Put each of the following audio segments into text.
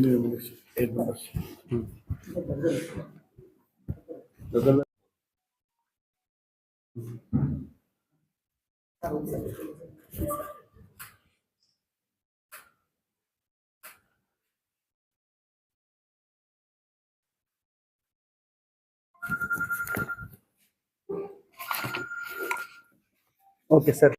ఎనిమిది members eight members okay sir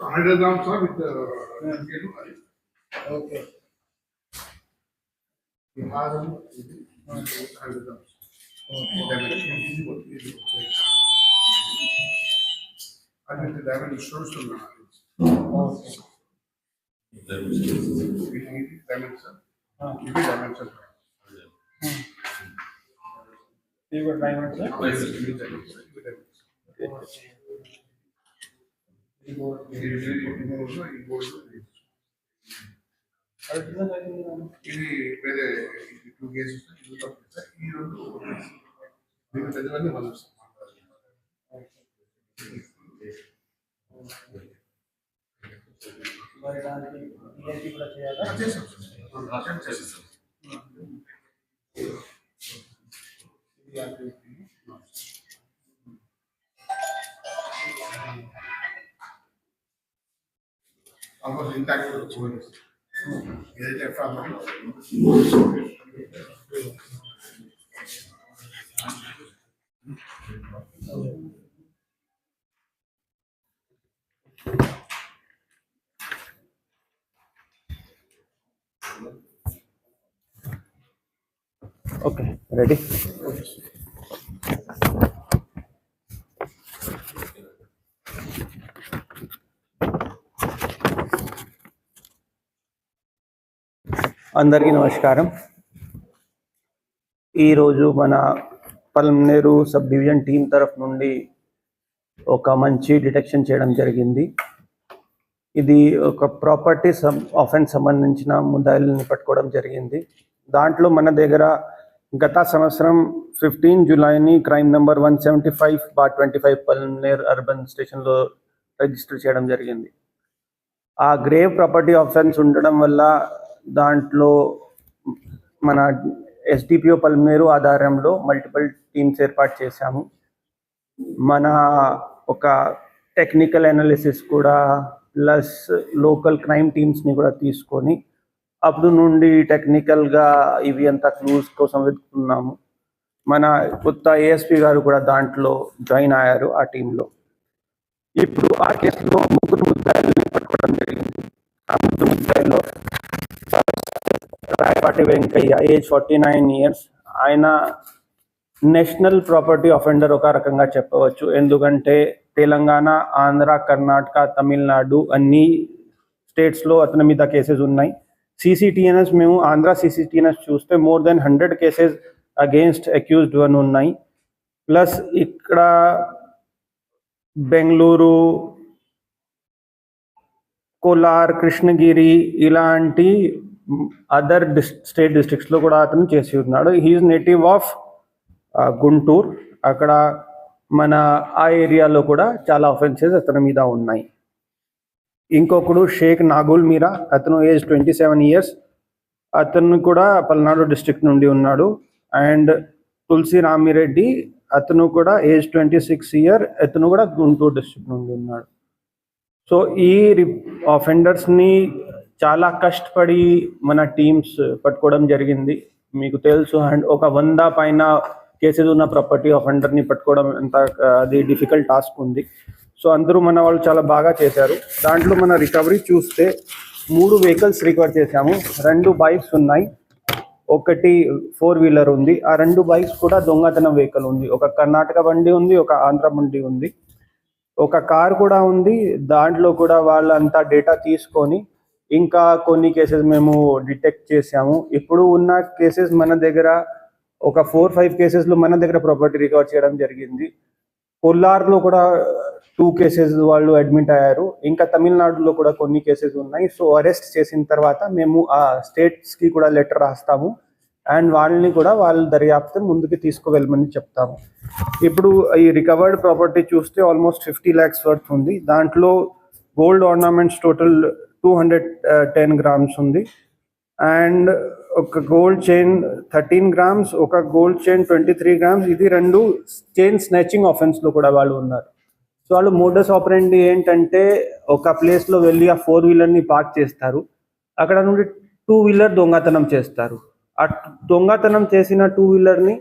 Either dumps up with the. Okay. You have them, you have the dumps. I think the damage shows. ఈ ఇది వేరే two cases ఈ రెండు పెద్దవన్నీ మనం మరి దానికి డిఎస్పీ కూడా చేయాలా చేసాం సార్ చేసేసాం ఇది అంటే ఆల్మోస్ట్ ఇంటాక్ట్ వచ్చింది ఏదైతే ఫ్యామిలీ ఓకే రెడీ. అందరికీ నమస్కారం. ఈరోజు మన పల్మనేరు సబ్ డివిజన్ టీం తరఫు నుండి ఒక మంచి డిటెక్షన్ చేయడం జరిగింది. ఇది ఒక ప్రాపర్టీ సమ్ ఆఫెన్స్ సంబంధించిన ముద్దాయిల్ని పట్టుకోవడం జరిగింది. దాంట్లో మన దగ్గర గత సంవత్సరం ఫిఫ్టీన్ జూలైని crime number one seventy five బా ట్వంటీ ఫైవ్ పల్నేర్ అర్బన్ స్టేషన్లో రిజిస్టర్ చేయడం జరిగింది. ఆ గ్రేవ్ ప్రాపర్టీ ఆఫెన్స్ ఉండడం వల్ల దాంట్లో మన ఎస్డిపిఓ పల్మేరు ఆధారంలో మల్టిపుల్ టీమ్స్ ఏర్పాటు చేశాము. మన ఒక టెక్నికల్ అనాలిసిస్ కూడా ప్లస్ లోకల్ క్రైమ్ టీమ్స్ని కూడా తీసుకొని అప్పుడు నుండి టెక్నికల్గా ఇవి అంతా క్లూస్ కోసం వెతుకుతున్నాము. మన కొత్త ఏఎస్పి గారు కూడా దాంట్లో జాయిన్ అయ్యారు ఆ టీంలో ఇప్పుడు ఆ కేసులో ముగ్గురు ముద్దాయిల్ని పట్టుకోవడం జరిగింది. ఆ ముగ్గురు ముద్దాయిల్లో Rayapati Venkayya age forty nine years ఆయన నేషనల్ ప్రాపర్టీ అఫెండర్ ఒక రకంగా చెప్పవచ్చు. ఎందుకంటే తెలంగాణ ఆంధ్ర కర్ణాటక తమిళనాడు అన్ని స్టేట్స్లో అతని మీద కేసెస్ ఉన్నాయి. సిసిటిఎన్ఎస్ మేము ఆంధ్ర సిసిటిఎన్ఎస్ చూస్తే more than hundred cases against accused one ఉన్నాయి. ప్లస్ ఇక్కడ బెంగళూరు కోలార్ కృష్ణగిరి ఇలాంటి అదర్ డిస్ స్టేట్ డిస్ట్రిక్ట్స్లో కూడా అతను చేసి ఉన్నాడు. He is native of Guntur. అక్కడ మన ఆ ఏరియాలో కూడా చాలా అఫెన్సెస్ అతని మీద ఉన్నాయి. ఇంకొకడు షేక్ నాగుల్ మీరా. అతను ఏజ్ ట్వంటీ సెవెన్ ఇయర్స్. అతను కూడా పల్నాడు డిస్ట్రిక్ట్ నుండి ఉన్నాడు. అండ్ తులసి రామిరెడ్డి అతను కూడా ఏజ్ ట్వంటీ సిక్స్ ఇయర్. అతను కూడా గుంటూరు డిస్ట్రిక్ట్ నుండి ఉన్నాడు. సో ఈ ఆఫెండర్స్ని చాలా కష్టపడి మన టీమ్స్ పట్టుకోవడం జరిగింది. మీకు తెలుసు అండ్ ఒక వంద పైన కేసెస్ ఉన్న ప్రాపర్టీ ఆఫెండర్ని పట్టుకోవడం ఎంత అది డిఫికల్ట్ టాస్క్ ఉంది. సో అందరూ మన వాళ్ళు చాలా బాగా చేశారు. దాంట్లో మన రికవరీ చూస్తే మూడు వెహికల్స్ రికవర్ చేశాము. రెండు బైక్స్ ఉన్నాయి. ఒకటి ఫోర్ వీలర్ ఉంది. ఆ రెండు బైక్స్ కూడా దొంగతనం వెహికల్ ఉంది. ఒక కర్ణాటక బండి ఉంది ఒక ఆంధ్ర బండి ఉంది. ఒక కార్ కూడా ఉంది. దాంట్లో కూడా వాళ్ళంతా డేటా తీసుకొని ఇంకా కొన్ని కేసెస్ మేము డిటెక్ట్ చేసాము ఇప్పుడు ఉన్న కేసెస్ మన దగ్గర ఒక ఫోర్ ఫైవ్ కేసెస్లో మన దగ్గర ప్రాపర్టీ రికవర్ చేయడం జరిగింది. కొల్లార్లో కూడా టూ కేసెస్ వాళ్ళు అడ్మిట్ అయ్యారు. ఇంకా తమిళనాడులో కూడా కొన్ని కేసెస్ ఉన్నాయి. సో అరెస్ట్ చేసిన తర్వాత మేము ఆ స్టేట్స్కి కూడా లెటర్ రాస్తాము. అండ్ వాళ్ళని కూడా వాళ్ళ దర్యాప్తు ముందుకు తీసుకువెళ్ళమని చెప్తాము. ఇప్పుడు ఈ రికవర్డ్ ప్రాపర్టీ చూస్తే ఆల్మోస్ట్ ఫిఫ్టీ ల్యాక్స్ వర్త్ ఉంది. దాంట్లో gold ornaments total two hundred ten grams ఉంది. అండ్ ఒక గోల్డ్ చైన్ థర్టీన్ గ్రామ్స్ ఒక gold chain twenty three grams ఇది రెండు చైన్ స్నాచింగ్ ఆఫెన్స్లో కూడా వాళ్ళు ఉన్నారు. సో వాళ్ళు మోడస్ ఆపరెండి ఏంటంటే ఒక ప్లేస్లో వెళ్ళి ఆ ఫోర్ వీలర్ని పార్క్ చేస్తారు. అక్కడ నుండి టూ వీలర్ దొంగతనం చేస్తారు. ఆ దొంగతనం చేసిన టూ వీలర్ని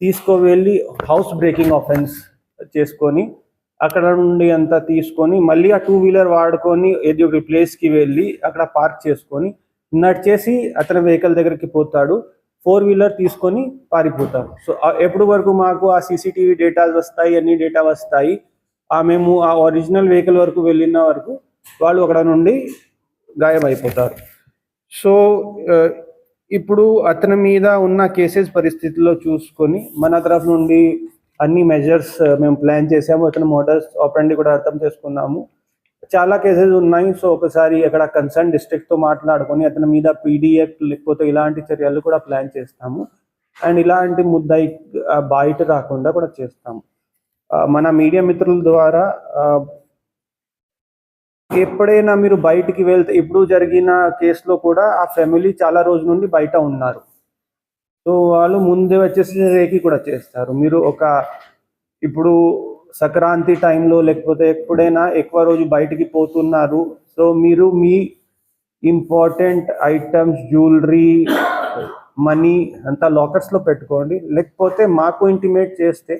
తీసుకువెళ్ళి హౌస్ బ్రేకింగ్ ఆఫెన్స్ చేసుకొని అక్కడ నుండి అంతా తీసుకొని మళ్ళీ ఆ టూ వీలర్ వాడుకొని ఏది ఒక ప్లేస్కి వెళ్ళి అక్కడ పార్క్ చేసుకొని నడిచేసి అతని వెహికల్ దగ్గరికి పోతాడు. ఫోర్ వీలర్ తీసుకొని పారిపోతాడు. సో ఎప్పుడు వరకు మాకు ఆ సీసీటీవీ డేటాస్ వస్తాయి అన్ని డేటా వస్తాయి మేము ఆ ఒరిజినల్ వెహికల్ వరకు వెళ్ళిన వరకు వాళ్ళు అక్కడ నుండి గాయమైపోతారు. సో ఇప్పుడు అతని మీద ఉన్న కేసెస్ పరిస్థితుల్లో చూసుకొని మన తరఫు నుండి అన్ని మెజర్స్ మేము ప్లాన్ చేసాము అతని మోడల్స్ ఆపరండి కూడా అర్థం చేసుకున్నాము. చాలా కేసెస్ ఉన్నాయి. సో ఒకసారి అక్కడ కన్సర్న్ డిస్ట్రిక్ట్తో మాట్లాడుకొని అతని మీద పీడిఎఫ్ లేకపోతే ఇలాంటి చర్యలు కూడా ప్లాన్ చేస్తాము. అండ్ ఇలాంటి ముద్దాయి బయట రాకుండా కూడా చేస్తాము. మన మీడియా మిత్రుల ద్వారా ఎప్పుడైనా మీరు బయటికి వెళ్తే ఇప్పుడు జరిగిన కేసులో కూడా ఆ ఫ్యామిలీ చాలా రోజుల నుండి బయట ఉన్నారు. సో వాళ్ళు ముందే వచ్చేసి రేకి కూడా చేస్తారు. మీరు ఒక ఇప్పుడు సంక్రాంతి టైంలో లేకపోతే ఎప్పుడైనా ఎక్కువ రోజు బయటికి పోతున్నారు. సో మీరు మీ ఇంపార్టెంట్ ఐటమ్స్ జ్యువెలరీ మనీ అంతా లాకర్స్లో పెట్టుకోండి. లేకపోతే మాకు ఇంటిమేట్ చేస్తే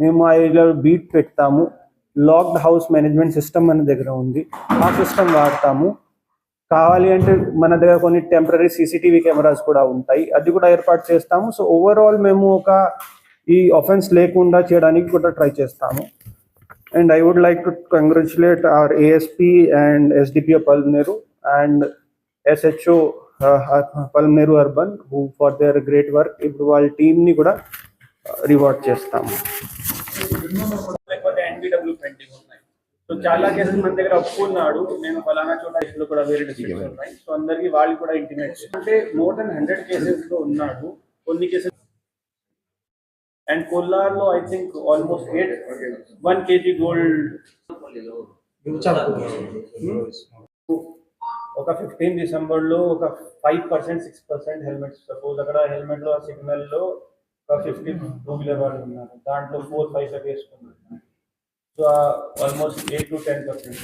మేము ఆ ఏరియాలో బీట్ పెడతాము. లాక్డ్ హౌస్ మేనేజ్మెంట్ సిస్టమ్ మన దగ్గర ఉంది. ఆ సిస్టమ్ వాడతాము. కావాలి అంటే మన దగ్గర కొన్ని టెంపరీ సీసీటీవీ కెమెరాస్ కూడా ఉంటాయి. అది కూడా ఏర్పాటు చేస్తాము. సో ఓవరాల్ మేము ఒక ఈ ఆఫెన్స్ లేకుండా చేయడానికి కూడా ట్రై చేస్తాము. And I would like to congratulate our ASP and SDPO Palneru and SHO Palneru urban who for their great work ఇప్పుడు వాళ్ళ టీమ్ని కూడా రివార్డ్ చేస్తాము. లేకపోతే ఎన్బిడబ్ల్యూ పెండింగ్ ఉన్నాయి. సో చాలా కేసెస్ మన దగ్గర ఒప్పుకున్నాడు నేను ఫలానా చోట ఇప్పుడు కూడా వేరే డిస్ట్రిక్ట్స్ ఉన్నాయి. సో అందరికి వాళ్ళు కూడా ఇంటిమేట్ అంటే మోర్ దెన్ హండ్రెడ్ కేసెస్లో ఉన్నాడు. కొన్ని cases and కొల్లార్లో I think almost eight one KG gold ఒక ఫిఫ్టీన్ డిసెంబర్లో ఒక five percent six percent helmets suppose అక్కడ హెల్మెట్లో సిగ్నల్లో ఒక ఫిఫ్టీ టూ వీలర్ వాళ్ళు ఉన్నారు దాంట్లో ఫోర్ ఫైవ్ సార్ వేసుకున్నారు so almost eight to ten percent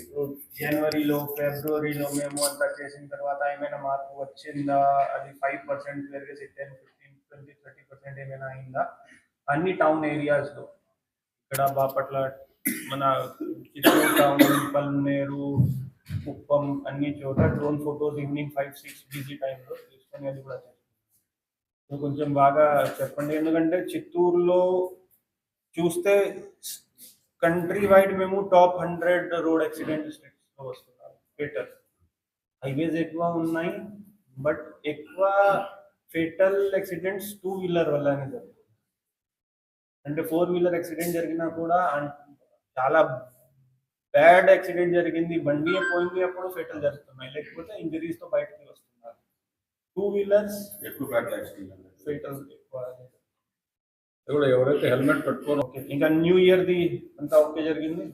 ఇప్పుడు జనవరిలో ఫిబ్రవరిలో మేము అంతా చేసిన తర్వాత ఏమైనా మార్పు వచ్చిందా? అది five percent పెరిగేసి ten fifteen twenty thirty percent ఏమైనా అయిందా? అన్ని టౌన్ ఏరియాస్లో. ఇక్కడ బాపట్ల మన చిత్తూరు టౌన్ పల్నేరు కుప్పం అన్ని చోట drone photos evening five six busy టైంలో తీసుకొని అది కూడా చేస్తాం. సో కొంచెం బాగా చెప్పండి. ఎందుకంటే చిత్తూరులో చూస్తే కంట్రీ వైడ్ మేము టాప్ హండ్రెడ్ రోడ్ యాక్సిడెంట్ డిస్ట్రిక్ట్స్లో వస్తున్నారు ఫేటల్ హైవేస్ ఎక్కువ ఉన్నాయి బట్ ఎక్కువ ఫేటల్ యాక్సిడెంట్స్ టూ వీలర్ వల్లనే జరుగుతుంది అంటే ఫోర్ వీలర్ యాక్సిడెంట్ జరిగినా కూడా చాలా బ్యాడ్ యాక్సిడెంట్ జరిగింది. బండి పోయింది అప్పుడు ఫేటల్ జరుగుతున్నాయి. లేకపోతే ఇంజరీస్తో బయటకి టూ వీలర్స్ ఎక్కువ ఫేటల్ ఎక్కువ. కూడా ఎవరైతే హెల్మెట్ పెట్టుకోరో. ఓకే ఇంకా న్యూ ఇయర్ ది అంతా ఓకే జరిగింది?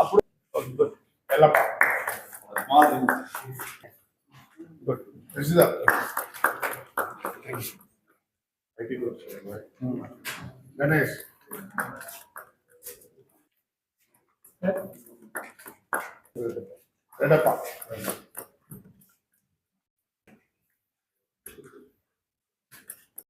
అప్పుడు గణేష్. ரெண்டப்பா